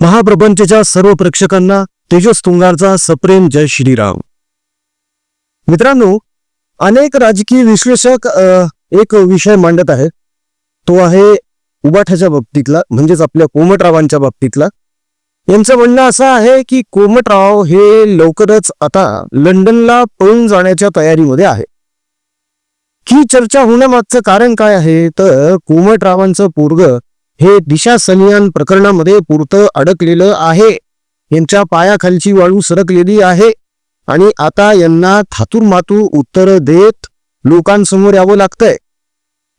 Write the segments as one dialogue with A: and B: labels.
A: महाप्रपंचच्या सर्व प्रेक्षकांना तेजस तुंगारचा सप्रेम जय श्रीराम. मित्रांनो अनेक राजकीय विश्लेषक एक विषय मांडत आहेत. तो आहे उबाठाच्या बाबतीतला म्हणजेच आपल्या कोमटरावांच्या बाबतीतला. यांचं म्हणणं असं आहे की कोमटराव हे लवकरच आता लंडनला पळून जाण्याच्या तयारीमध्ये आहे. ही चर्चा होण्यामागचं कारण काय आहे? तर कोमटरावांचं पोरग हे दिशा सनियान प्रकरणामध्ये पुरतं अडकलेलं आहे. यांच्या पायाखालची वाळू सरकलेली आहे आणि आता यांना थातूरमातू उत्तर देत लोकांसमोर यावं लागतंय.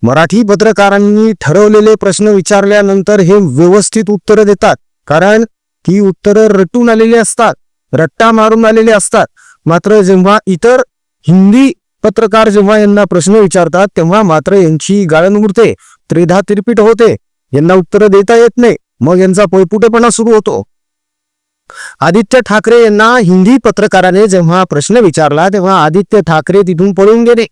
A: मराठी पत्रकारांनी ठरवलेले प्रश्न विचारल्यानंतर हे व्यवस्थित उत्तरं देतात कारण ती उत्तरं रटून आलेली असतात रट्टा मारून आलेले असतात. मात्र जेव्हा इतर हिंदी पत्रकार जेव्हा यांना प्रश्न विचारतात तेव्हा मात्र यांची गाळण उरते त्रेधा तिरपीट होते. यांना उत्तरं देता येत नाही. मग यांचा पोयपुटेपणा सुरू होतो. आदित्य ठाकरे यांना हिंदी पत्रकाराने जेव्हा प्रश्न विचारला तेव्हा आदित्य ठाकरे तिथून पळून गेले.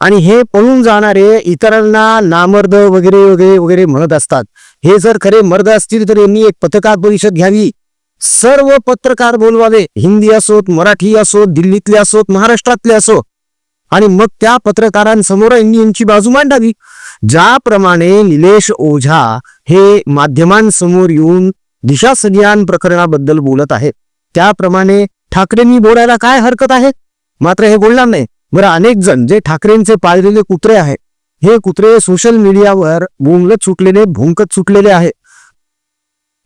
A: आणि हे पळून जाणारे इतरांना नामर्द वगैरे वगैरे वगैरे म्हणत असतात. हे जर खरे मर्द असतील तर यांनी एक पत्रकार परिषद घ्यावी. सर्व पत्रकार बोलवावे. हिंदी असोत मराठी असोत दिल्लीतले असोत महाराष्ट्रातले असो आणि मग त्या पत्रकारांसमोर यांनी यांची बाजू मांडावी. ज्याप्रमाणे निलेश ओझा हे माध्यमांसमोर येऊन दिशा सनियान प्रकरणाबद्दल बोलत आहेत. त्याप्रमाणे ठाकरेंनी बोलायला काय हरकत आहे? मात्र हे बोलणार नाही. बरं अनेक जण जे ठाकरेंचे पाळलेले कुत्रे आहेत हे कुत्रे सोशल मीडियावर बोंगलत सुटलेले भोंकत सुटलेले आहे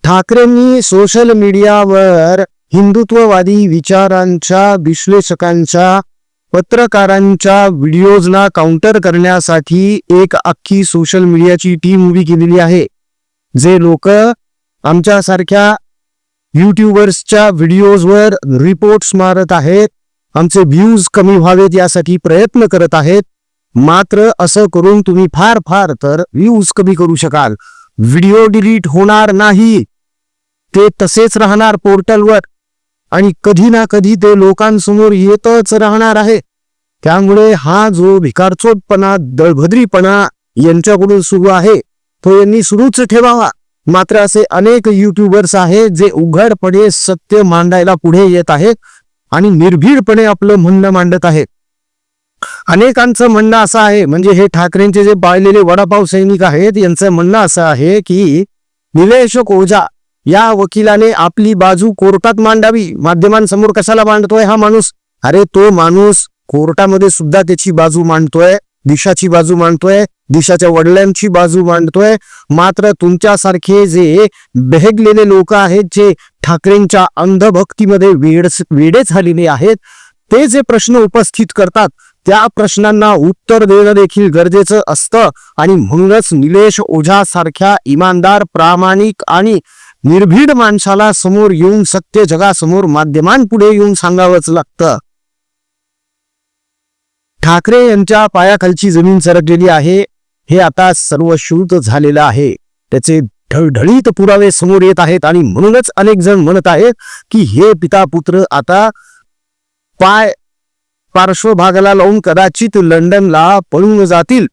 A: ठाकरेंनी सोशल मीडियावर हिंदुत्ववादी विचारांच्या विश्लेषकांच्या पत्रकारांच्या व्हिडिओजना काउंटर करण्यासाठी एक अख्खी सोशल मीडियाची टीम उभी केलेली आहे जे लोक आमच्यासारख्या युट्यूबर्सच्या व्हिडिओजवर रिपोर्ट्स मारत आहेत आमचे व्ह्यूज कमी व्हावेत यासाठी प्रयत्न करत आहेत. मात्र असं करून तुम्ही फार फार तर व्ह्यूज कमी करू शकाल. व्हिडिओ डिलीट होणार नाही. ते तसेच राहणार पोर्टलवर आणि कधी ना कधी ते लोकांसमोर येतच राहणार आहे. त्यामुळे हा जो भिकारचोटपणा दळभद्रीपणा यांच्याकडून सुरू आहे तो यांनी सुरूच ठेवावा. मात्र असे अनेक युट्यूबर्स आहेत जे उघडपणे सत्य मांडायला पुढे येत आहेत आणि निर्भीडपणे आपलं म्हणणं मांडत आहेत. अनेकांचं म्हणणं असं आहे म्हणजे हे ठाकरेंचे जे पाळलेले वडापाव सैनिक आहेत यांचं म्हणणं असं आहे की निलेश ओझा या वकिलाने आपली बाजू कोर्टात मांडावी. माध्यमांसमोर कशाला मांडतोय हा माणूस? अरे तो माणूस कोर्टामध्ये सुद्धा त्याची बाजू मांडतोय दिशाची बाजू मांडतोय दिशाच्या वडिलांची बाजू मांडतोय. मात्र तुमच्यासारखे जे बेहगलेले लोक आहेत जे ठाकरेंच्या अंधभक्तीमध्ये वेड वेडे झालेले आहेत ते जे प्रश्न उपस्थित करतात त्या प्रश्नांना उत्तर देणं देखील गरजेचं असतं. आणि म्हणूनच निलेश ओझा सारख्या इमानदार प्रामाणिक आणि निर्भीड माणसाला समोर येऊन सत्य जगासमोर माध्यमांपुढे येऊन सांगावंच लागतं. ठाकरे यांच्या पायाखालची जमीन सरकलेली आहे. हे आता सर्व श्रुत झालेलं आहे. त्याचे ढळढळीत पुरावे समोर येत आहेत आणि म्हणूनच अनेक जण म्हणत आहेत की हे पिता पुत्र आता पाय पार्श्वभागाला लावून कदाचित लंडनला पळून जातील.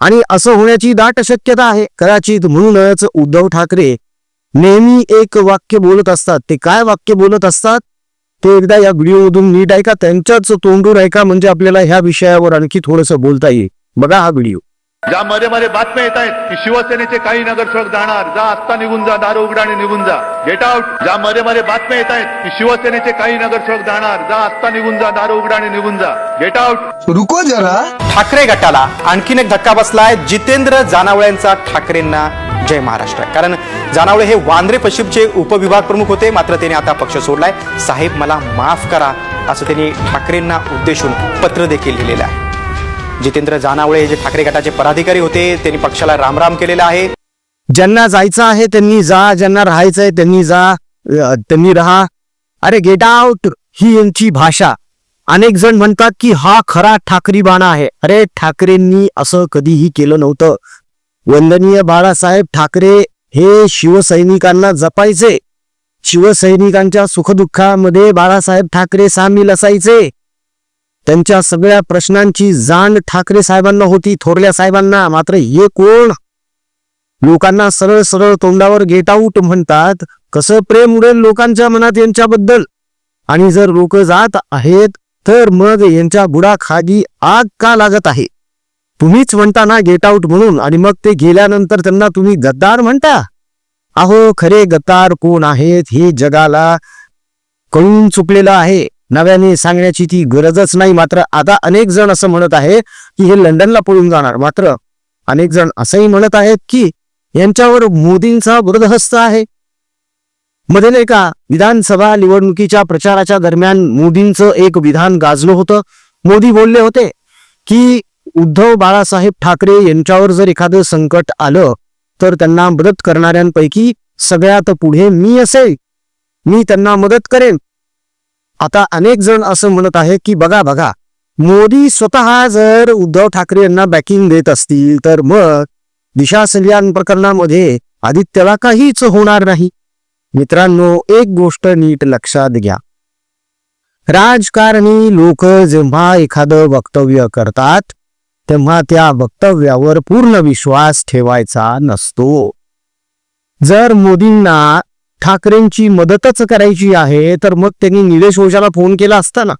A: आणि असं होण्याची दाट शक्यता आहे. कदाचित म्हणूनच उद्धव ठाकरे नेहमी एक वाक्य बोलत असतात. ते काय वाक्य बोलत असतात? ते एकदा या व्हिडिओमधून नीट ऐका त्यांच्याच तोंडूर ऐका म्हणजे आपल्याला ह्या विषयावर आणखी थोडंसं बोलता येईल. बघा हा व्हिडिओ.
B: ज्या मध्ये मध्ये बातम्या येत आहेत की शिवसेनेचे काही नगरसेवक जाणार. जा आत्ता निघून जा दारू उघडा आणि निघून जा. गेट आउट ज्या मध्ये मध्ये बातम्या येत आहेत की शिवसेनेचे काही नगरसेवक जाणार. जा आत्ता निघून जा दारू उघडा आणि निघून जा. गेट आउट
C: रुको जरा.
D: ठाकरे गटाला आणखीन एक धक्का बसलाय. जितेंद्र जानावळेंचा ठाकरेंना जय महाराष्ट्र. कारण जानावळे हे वांद्रे पश्चिमचे उपविभाग प्रमुख होते मात्र त्यांनी आता पक्ष सोडलाय. साहेब मला माफ करा असं त्यांनी ठाकरेंना उद्देशून पत्र देखील लिहिलेलं आहे. जितेंद्र जानावळे हे जे ठाकरे गटाचे पदाधिकारी होते त्यांनी पक्षाला रामराम केलेला आहे.
A: ज्यांना जायचं आहे त्यांनी जा. ज्यांना राहायचंय त्यांनी जा. त्यांनी राहा. अरे गेट आउट ही यांची भाषा. अनेक जण म्हणतात की हा खरा ठाकरी बाणा आहे. अरे ठाकरेंनी असं कधीही केलं नव्हतं. वंदनीय बाळासाहेब ठाकरे हे शिवसैनिकांना जपायचे. शिवसैनिकांच्या सुखदुःखामध्ये बाळासाहेब ठाकरे सामील असायचे. त्यांच्या सगळ्या प्रश्नांची जाण ठाकरे साहेबांना होती थोरल्या साहेबांना. मात्र हे कोण? लोकांना सरळ सरळ तोंडावर गेट आऊट म्हणतात. कसं प्रेम उडेल लोकांच्या मनात यांच्याबद्दल? आणि जर लोक जात आहेत तर मग यांच्या बुडाखाली आग का लागत आहे? तुम्हीच म्हणता ना गेट आउट म्हणून आणि मग ते गेल्यानंतर त्यांना तुम्ही गद्दार म्हणता? अहो खरे गद्दार कोण आहेत हे जगाला कळून चुकलेलं आहे. नव्याने सांगण्याची ती गरजच नाही. मात्र आता अनेक जण असं म्हणत आहे की हे लंडनला पळून जाणार. मात्र अनेक जण असंही म्हणत आहेत की यांच्यावर मोदींचा वृद्धहस्त आहे. मध्ये नाही का विधानसभा निवडणुकीच्या प्रचाराच्या दरम्यान मोदींचं एक विधान गाजलं होतं. मोदी बोलले होते की उद्धव बाळासाहेब ठाकरे यांच्यावर जर एखादं संकट आलं तर त्यांना मदत करणाऱ्यांपैकी सगळ्यात पुढे मी असेल. मी त्यांना मदत करेन. आता अनेक जण असं म्हणत आहे की बघा बघा मोदी स्वतः जर उद्धव ठाकरे यांना बॅकिंग देत असतील तर मग दिशा सल्यान प्रकरणामध्ये आदित्यला काहीच होणार नाही. मित्रांनो एक गोष्ट नीट लक्षात घ्या. राजकारणी लोक जेव्हा एखादं वक्तव्य करतात तेव्हा त्या वक्तव्यावर पूर्ण विश्वास ठेवायचा नसतो. जर मोदींना ठाकरेंची मदतच करायची आहे तर मग त्यांनी निलेश ओझाला फोन केला असता ना?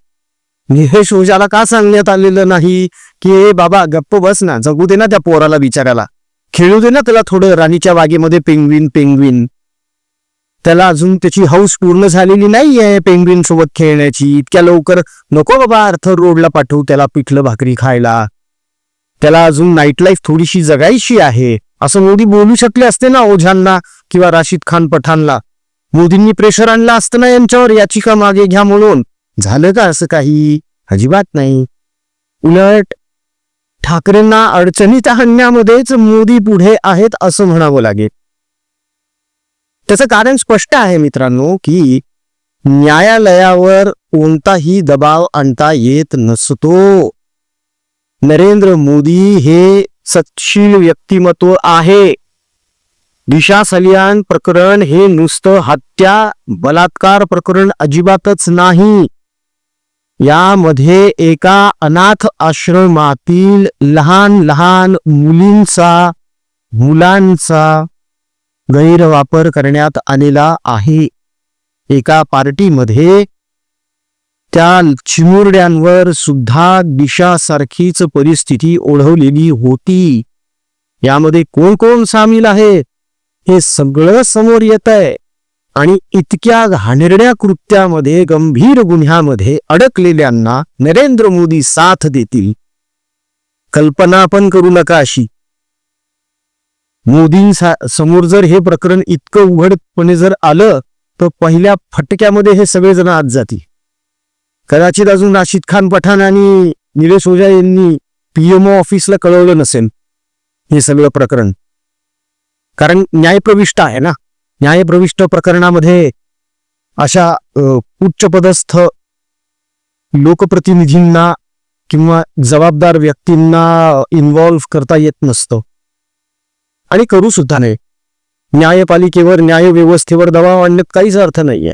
A: निलेश ओझाला का सांगण्यात आलेलं नाही? की "ए बाबा गप्प बस ना जगू दे ना त्या पोराला विचारायला खेळू दे ना त्याला थोडं राणीच्या बागेमध्ये पेंगविन पेंगविन. त्याला अजून त्याची हौस पूर्ण झालेली नाहीये पेंगविन सोबत खेळण्याची. इतक्या लवकर नको बाबा अर्थ रोडला पाठवू त्याला पिठलं भाकरी खायला. त्याला अजून नाईट लाईफ थोडीशी जगायची आहे. असं मोदी बोलू शकले असते ना ओझांना किंवा राशीद खान पठाणला. मोदींनी प्रेशर आणला असतं ना यांच्यावर याचिका मागे घ्या म्हणून. झालं का असं काही? अजिबात नाही. उलट ठाकरेंना अडचणीत आणण्यामध्येच मोदी पुढे आहेत असं म्हणावं लागेल. त्याचं कारण स्पष्ट आहे मित्रांनो की न्यायालयावर कोणताही दबाव आणता येत नसतो. नरेंद्र मोदी हे सत्शील व्यक्तिमत्व आहे. दिशा सलियान प्रकरण हे नुसतं हत्या बलात्कार प्रकरण अजिबातच नाही. यामध्ये एका अनाथ आश्रमातील लहान लहान मुलींचा मुलांचा गैरवापर करण्यात आलेला आहे. एका पार्टीमध्ये त्या चिमुरड्यांवर सुद्धा दिशासारखीच परिस्थिती ओढवलेली होती. यामध्ये कोण कोण सामील आहे? हे सगळं समोर येत आहे आणि इतक्या घाणेरड्या कृत्यामध्ये गंभीर गुन्ह्यामध्ये अडकलेल्यांना नरेंद्र मोदी साथ देतील. कल्पना पण करू नका अशी. मोदी समोर जर हे प्रकरण इतकं उघडपणे जर आलं तर पहिल्या फटक्यामध्ये हे सगळेजण आत जातील. कदाचित अजून राशीद खान पठाण आणि निलेश ओझा यांनी पीएमओ ऑफिसला कळवलं नसेल हे सगळं प्रकरण. कारण न्यायप्रविष्ट आहे ना? न्यायप्रविष्ट प्रकरणामध्ये अशा उच्चपदस्थ लोकप्रतिनिधींना किंवा जबाबदार व्यक्तींना इन्व्हॉल्व्ह करता येत नसतं. आणि करू सुद्धा नाही. न्यायपालिकेवर न्यायव्यवस्थेवर दबाव आणण्यात काहीच अर्थ नाहीये.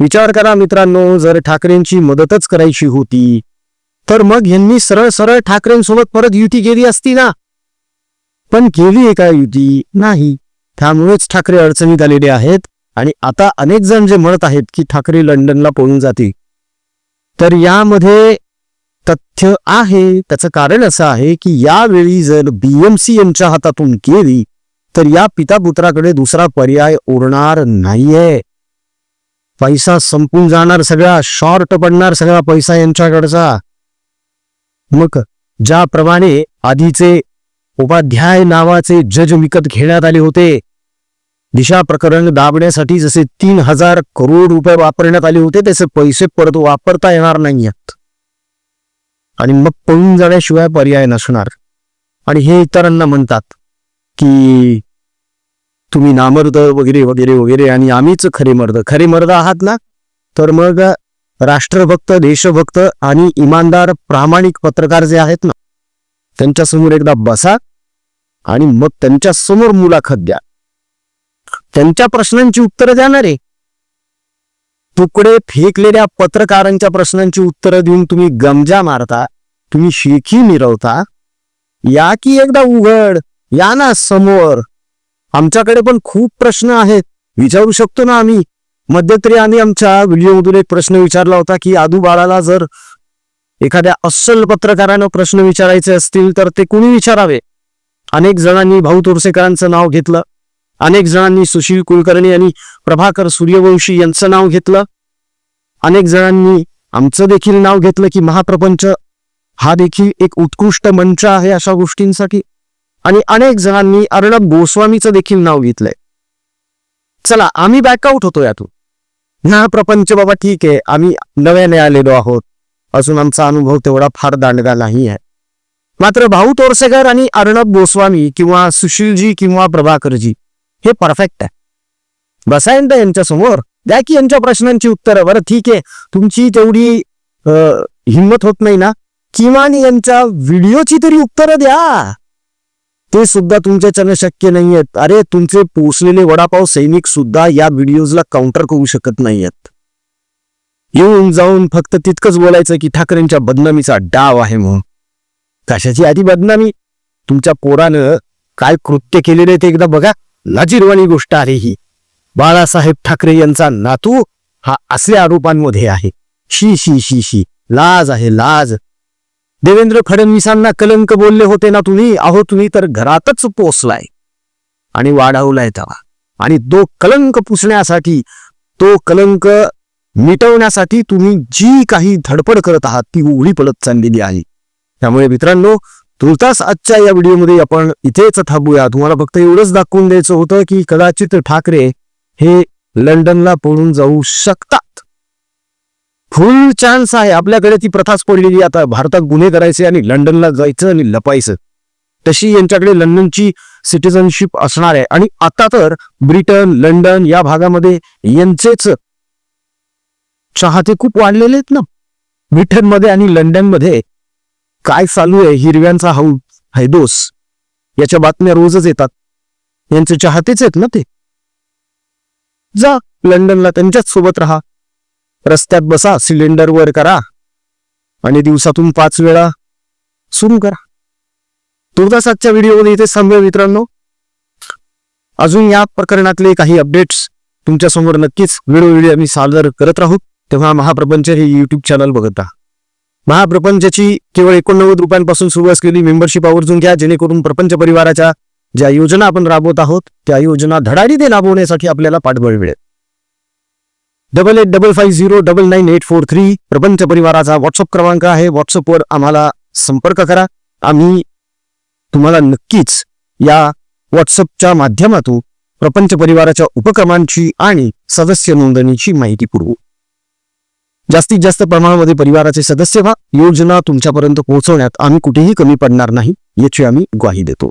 A: विचार करा मित्रांनो जर ठाकरेंची मदतच करायची होती तर मग यांनी सरळ सरळ ठाकरेंसोबत परत युती केली असती ना? पण केली आहे का युती? नाही. त्यामुळेच ठाकरे अडचणीत आलेले आहेत आणि आता अनेक जण जे म्हणत आहेत की ठाकरे लंडनला पळून जातील. तर यामध्ये तथ्य आहे त्याचं कारण असं आहे की यावेळी जर बीएमसी यांच्या हातातून गेली तर या पितापुत्राकडे दुसरा पर्याय उरणार नाहीये. पैसा संपून जाणार सगळा शॉर्ट पडणार सगळा पैसा यांच्याकडचा. मग ज्याप्रमाणे आधीचे उपाध्याय नावाचे जज विकत घेण्यात आले होते दिशा प्रकरण दाबण्यासाठी जसे तीन हजार करोड रुपये वापरण्यात आले होते त्याचे पैसे परत वापरता येणार नाहीयेत. आणि मग पळून जाण्याशिवाय पर्याय नसणार. आणि हे इतरांना म्हणतात की तुम्ही नामर्द वगैरे वगैरे वगैरे आणि आम्हीच खरे मर्द. खरे मर्द आहात ना? तर मग राष्ट्रभक्त देशभक्त आणि इमानदार प्रामाणिक पत्रकार जे आहेत ना त्यांच्यासमोर एकदा बसा आणि मग त्यांच्यासमोर मुलाखत द्या. त्यांच्या प्रश्नांची उत्तरं द्या रे तुकडे फेकलेल्या पत्रकारांच्या प्रश्नांची उत्तरं देऊन तुम्ही गमजा मारता तुम्ही शेखी मिरवता. या की एकदा उघड या ना समोर. आमच्याकडे पण खूप प्रश्न आहेत. विचारू शकतो ना आम्ही? मध्यंतरी आम्ही आमच्या व्हिडिओमधून एक प्रश्न विचारला होता की आदू बाळाला जर एखाद्या अस्सल पत्रकारानं प्रश्न विचारायचे असतील तर ते कुणी विचारावे? अनेक जणांनी भाऊ तोरसेकरांचं नाव घेतलं. अनेक जणांनी सुशील कुलकर्णी आणि प्रभाकर सूर्यवंशी यांचं नाव घेतलं. अनेक जणांनी आमचं देखील नाव घेतलं की महाप्रपंच. हा देखील एक उत्कृष्ट मंच आहे अशा गोष्टींसाठी. आणि अनेक जणांनी अर्णब गोस्वामीचं देखील नाव घेतलंय. चला आम्ही बॅकआउट होतो यातून. हा प्रपंच बाबा ठीक आहे. आम्ही नव्याने आलेलो आहोत. अजून आमचा अनुभव तेवढा फार दांडगा नाही आहे. मात्र भाऊ तोरसेकर आणि अर्णब गोस्वामी किंवा सुशीलजी किंवा प्रभाकरजी हे परफेक्ट आहे. बसायन तर यांच्या समोर. द्या की यांच्या प्रश्नांची उत्तरं. बरं ठीक आहे. तुमची तेवढी हिंमत होत नाही ना? किमान यांच्या व्हिडिओची तरी उत्तरं द्या. ते सुद्धा तुमच्याच्यानं शक्य नाहीयेत. अरे तुमचे पोचलेले वडापाव सैनिक सुद्धा या व्हिडिओजला काउंटर करू शकत नाहीयेत. येऊन जाऊन फक्त तितकंच बोलायचं की ठाकरेंच्या बदनामीचा डाव आहे म्हणून. कशाची आधी बदनामी? तुमच्या पोरानं काय कृत्य केलेले ते एकदा बघा. लाजीरवाणी गोष्ट आहे ही. बाळासाहेब ठाकरे यांचा नातू हा असल्या आरोपांमध्ये आहे. शी शी शी शी. लाज आहे लाज. देवेंद्र फडणवीसांना कलंक बोलले होते ना तुम्ही? अहो तुम्ही तर घरातच पोचलाय आणि वाढवलाय तेव्हा आणि तो कलंक पुसण्यासाठी तो कलंक मिटवण्यासाठी तुम्ही जी काही धडपड करत आहात ती उघडी पडत चाललेली आहे. त्यामुळे मित्रांनो तुर्तास आजच्या या व्हिडिओमध्ये आपण इथेच थांबूया. तुम्हाला फक्त एवढंच दाखवून द्यायचं होतं की कदाचित ठाकरे हे लंडनला पळून जाऊ शकतात फुल चान्स आहे. आपल्याकडे ती प्रथाच पडलेली आता भारतात गुन्हे करायचे आणि लंडनला जायचं आणि लपायचं. तशी यांच्याकडे लंडनची सिटिझनशिप असणार आहे. आणि आता तर ब्रिटन लंडन या भागामध्ये यांचेच चाहते खूप वाढलेले आहेत ना. ब्रिटनमध्ये आणि लंडनमध्ये काय चालू आहे? हिरव्यांचा हाऊ हैदोस याच्या बातम्या रोजच येतात. यांचे चाहतेच आहेत ना ते. जा लंडनला त्यांच्याच सोबत राहा. रस्त्यात बसा सिलेंडर वर करा आणि दिवसातून पाच वेळा सुरू करा. तुर्तास आजच्या व्हिडिओमध्ये इथे थांबूया मित्रांनो. अजून या प्रकरणातले काही अपडेट्स तुमच्यासमोर नक्कीच वेळोवेळी आम्ही सादर करत राहू. तेव्हा महाप्रपंच हे युट्यूब चॅनल बघत राहा. केवळ एकोणनव्वद रुपयांपासून सुरू असलेली मेंबरशिप आवर्जून घ्या जेणेकरून प्रपंच परिवाराच्या ज्या योजना आपण राबवत आहोत त्या योजना धडाडीने राबवण्यासाठी आपल्याला पाठबळ मिळेल. Double eight double five zero double nine eight four three प्रपंच परिवाराचा व्हॉट्सअप क्रमांक आहे. व्हॉट्सअपवर आम्हाला संपर्क करा. आम्ही तुम्हाला नक्कीच या व्हॉट्सअपच्या माध्यमातून प्रपंच परिवाराच्या उपक्रमांची आणि सदस्य नोंदणीची माहिती पुरवू. जास्तीत जास्त प्रमाणामध्ये परिवाराचे सदस्य व्हा. योजना तुमच्यापर्यंत पोहोचवण्यात आम्ही कुठेही कमी पडणार नाही. याची आम्ही ग्वाही देतो.